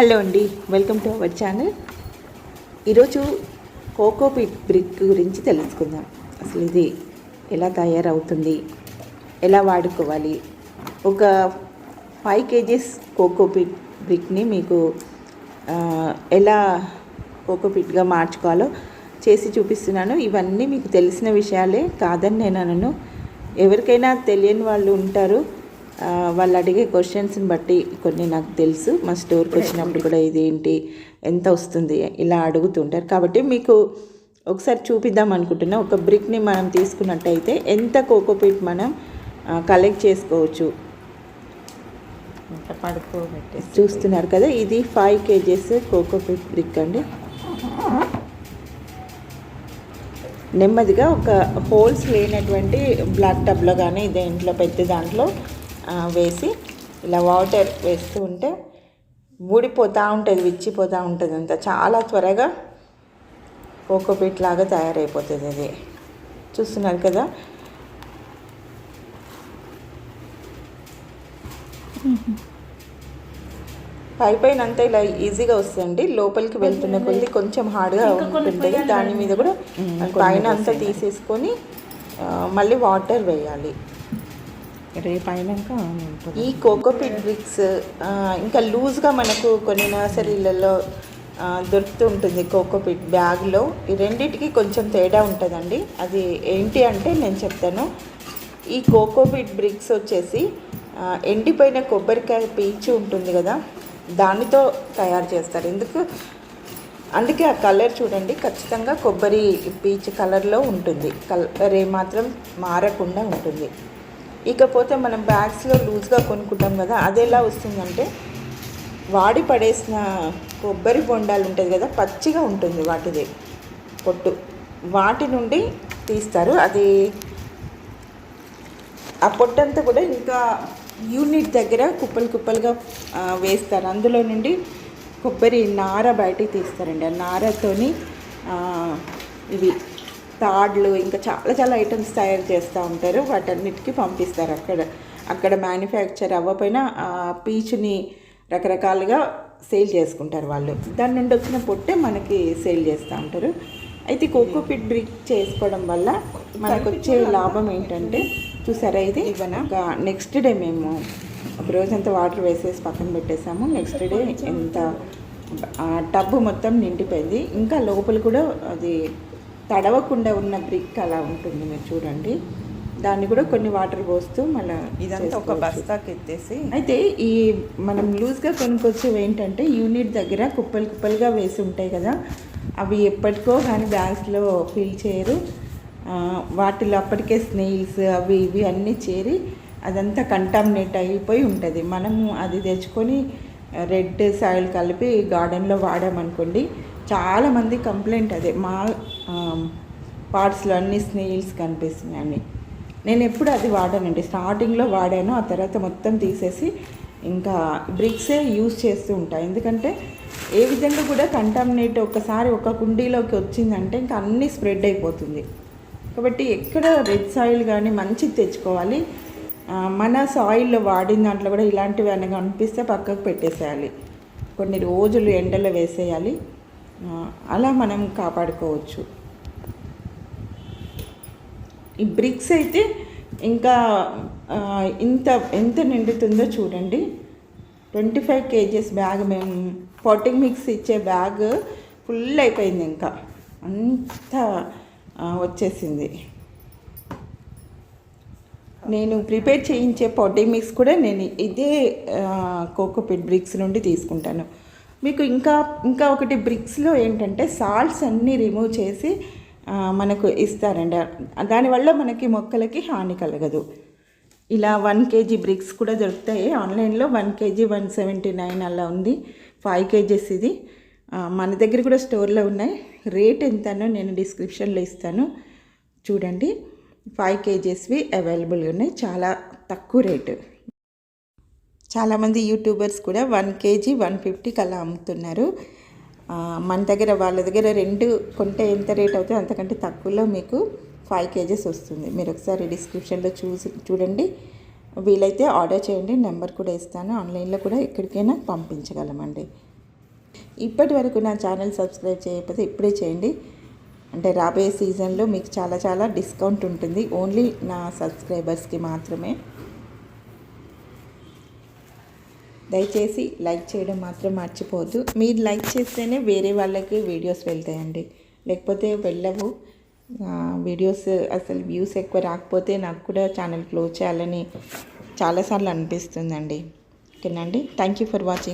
Hello అండి welcome to our channel. ఈరోజు cocopeat brick గురించి తెలుసుకుందాం. అసలు ఇది ఎలా తయారవుతుంది? ఎలా వాడుకోవాలి? ఒక ఫైవ్ కేజీస్ కోకో పిట్ బ్రిక్ని మీకు ఎలా కోకో పిట్గా మార్చుకోవాలో చేసి చూపిస్తున్నాను. ఇవన్నీ మీకు తెలిసిన విషయాలే కాదని నేను అనను. ఎవరికైనా తెలియని వాళ్ళు ఉంటారు. వాళ్ళు అడిగే క్వశ్చన్స్ని బట్టి కొన్ని నాకు తెలుసు. మా స్టోర్కి వచ్చినప్పుడు కూడా ఇదేంటి ఎంత వస్తుంది ఇలా అడుగుతుంటారు. కాబట్టి మీకు ఒకసారి చూపిద్దాం అనుకుంటున్నా. ఒక బ్రిక్ని మనం తీసుకున్నట్టయితే ఎంత కోకోపీట్ మనం కలెక్ట్ చేసుకోవచ్చు? చూస్తున్నారు కదా ఇది ఫైవ్ కేజెస్ కోకోపీట్ బ్రిక్ అండి. నెమ్మదిగా ఒక హోల్స్ లేనటువంటి బ్లాక్ టబ్లో కానీ దేంట్లో పెద్ద దాంట్లో వేసి ఇలా వాటర్ వేస్తూ ఉంటే ఊడిపోతూ ఉంటుంది విచ్చిపోతూ ఉంటుంది అంతా. చాలా త్వరగా కోకోపీట్ లాగా తయారైపోతుంది అది. చూస్తున్నారు కదా? పై పైన అంతా ఇలా ఈజీగా వస్తుంది లోపలికి వెళ్తున్న కొద్ది కొంచెం హార్డ్గా ఉంటుంది దాని మీద కూడా పైన అంతా తీసేసుకొని మళ్ళీ వాటర్ వేయాలి. రేపు అయినాక ఈ కోకోపీట్ బ్రిక్స్ ఇంకా లూజ్గా మనకు కొన్ని నర్సరీలలో దొరుకుతూ ఉంటుంది కోకోపీట్ బ్యాగ్లో. ఈ రెండింటికి కొంచెం తేడా ఉంటుందండి. అది ఏంటి అంటే నేను చెప్తాను. ఈ కోకోపీట్ బ్రిక్స్ వచ్చేసి ఎండిపోయిన కొబ్బరికాయ పీచు ఉంటుంది కదా దానితో తయారు చేస్తారు. ఎందుకు? అందుకే ఆ కలర్ చూడండి ఖచ్చితంగా కొబ్బరి పీచు కలర్లో ఉంటుంది. కలర్ ఏమాత్రం మారకుండా ఉంటుంది. ఇకపోతే మనం బ్యాగ్స్లో లూజ్గా కొనుక్కుంటాం కదా అది ఎలా వస్తుందంటే వాడి పడేసిన కొబ్బరి బొండాలు ఉంటుంది కదా పచ్చిగా ఉంటుంది వాటిది పొట్టు. వాటి నుండి తీస్తారు. అది ఆ పొట్టంతా కూడా ఇంకా యూనిట్ దగ్గర కుప్పలు కుప్పలుగా వేస్తారు. అందులో నుండి కొబ్బరి నార బయటికి తీస్తారండి. ఆ నారతోని ఇవి తాడ్లు ఇంకా చాలా చాలా ఐటమ్స్ తయారు చేస్తూ ఉంటారు. వాటన్నిటికీ పంపిస్తారు అక్కడ. అక్కడ మ్యానుఫ్యాక్చర్ అవ్వకపోయినా ఆ పీచుని రకరకాలుగా సేల్ చేసుకుంటారు వాళ్ళు. దాని నుండి వచ్చిన పొట్టే మనకి సేల్ చేస్తూ ఉంటారు. అయితే కోకోపీట్ బ్రిక్ చేసుకోవడం వల్ల మనకు వచ్చే లాభం ఏంటంటే చూసారా ఇది? ఒక నెక్స్ట్ డే మేము ఒక రోజంతా వాటర్ వేసేసి పక్కన పెట్టేసాము నెక్స్ట్ డే ఎంత టబ్బు మొత్తం నిండిపోయింది. ఇంకా లోపల కూడా అది తడవకుండా ఉన్న బ్రిక్ అలా ఉంటుంది మీరు చూడండి. దాన్ని కూడా కొన్ని వాటర్ పోస్తూ మళ్ళీ ఇదంతా ఒక బస్తాకి ఎత్తేసి అయితే ఈ మనం లూజ్గా కొనుక్కొచ్చేవి ఏంటంటే యూనిట్ దగ్గర కుప్పలు కుప్పలుగా వేసి ఉంటాయి కదా అవి ఎప్పటికో కానీ బ్యాగ్స్లో ఫిల్ చేయరు. వాటిలో అప్పటికే స్నేల్స్ అవి ఇవి అన్నీ చేరి అదంతా కంటామినేట్ అయిపోయి ఉంటుంది. మనము అది తెచ్చుకొని రెడ్ సాయిల్ కలిపి గార్డెన్లో వాడామనుకోండి చాలామంది కంప్లైంట్ అదే. మా పార్ట్స్లో అన్ని స్నేల్స్ అన్నీ. నేను ఎప్పుడు అది వాడానండి. స్టార్టింగ్లో వాడాను ఆ తర్వాత మొత్తం తీసేసి ఇంకా బ్రిక్సే యూజ్ చేస్తూ ఉంటాను ఎందుకంటే ఏ విధంగా కూడా కంటామినేట్ ఒకసారి ఒక కుండీలోకి వచ్చిందంటే ఇంకా అన్నీ స్ప్రెడ్ అయిపోతుంది. కాబట్టి ఎక్కడ రెడ్ సాయిల్ కానీ మంచిది తెచ్చుకోవాలి. మన సాయిల్లో వాడిన దాంట్లో కూడా ఇలాంటివి అనగా అనిపిస్తే పక్కకు పెట్టేసేయాలి. కొన్ని రోజులు ఎండలో వేసేయాలి. అలా మనం కాపాడుకోవచ్చు. ఈ బ్రిక్స్ అయితే ఇంకా ఇంత ఎంత నిండుతుందో చూడండి. ట్వంటీ ఫైవ్ కేజెస్ బ్యాగ్ మేము పాటింగ్ మిక్స్ ఇచ్చే బ్యాగ్ ఫుల్ అయిపోయింది ఇంకా. అంత వచ్చేసింది. నేను ప్రిపేర్ చేయించే పాటింగ్ మిక్స్ కూడా నేను ఇదే కోకోపిట్ బ్రిక్స్ నుండి తీసుకుంటాను. మీకు ఇంకా ఇంకా ఒకటి బ్రిక్స్లో ఏంటంటే సాల్ట్స్ అన్నీ రిమూవ్ చేసి మనకు ఇస్తారండి. దానివల్ల మనకి మొక్కలకి హాని కలగదు. ఇలా వన్ కేజీ బ్రిక్స్ కూడా దొరుకుతాయి. ఆన్లైన్లో one KG one seventy nine అలా ఉంది. ఫైవ్ కేజెస్ ఇది. మన దగ్గర కూడా స్టోర్లో ఉన్నాయి. రేట్ ఎంతనో నేను డిస్క్రిప్షన్లో ఇస్తాను. చూడండి. ఫైవ్ కేజెస్వి అవైలబుల్గా ఉన్నాయి. చాలా తక్కువ రేటు. చాలామంది యూట్యూబర్స్ కూడా వన్ కేజీ వన్ ఫిఫ్టీకి అలా అమ్ముతున్నారు. మన దగ్గర వాళ్ళ దగ్గర రెండు కొంటే ఎంత రేట్ అవుతుందో అంతకంటే తక్కువలో మీకు ఫైవ్ కేజెస్ వస్తుంది. మీరు ఒకసారి డిస్క్రిప్షన్లో చూసి చూడండి. వీలైతే ఆర్డర్ చేయండి. నెంబర్ కూడా ఇస్తాను. ఆన్లైన్లో కూడా ఎక్కడికైనా పంపించగలమండి. ఇప్పటి వరకు నా ఛానల్ సబ్స్క్రైబ్ చేయకపోతే ఇప్పుడే చేయండి. అంటే రాబోయే సీజన్లో మీకు చాలా చాలా డిస్కౌంట్ ఉంటుంది. ఓన్లీ నా సబ్స్క్రైబర్స్కి మాత్రమే. దయచేసి లైక్ చేయడం మాత్రం మర్చిపోవద్దు. మీరు లైక్ చేస్తేనే వేరే వాళ్ళకి వీడియోస్ వెళ్తాయండి. లేకపోతే వెళ్ళవు. వీడియోస్ అసలు వ్యూస్ ఎక్కువ రాకపోతే నాకు కూడా ఛానల్ క్లోజ్ చేయాలని చాలాసార్లు అనిపిస్తుందండి. ఓకేనండి. Thank you for watching.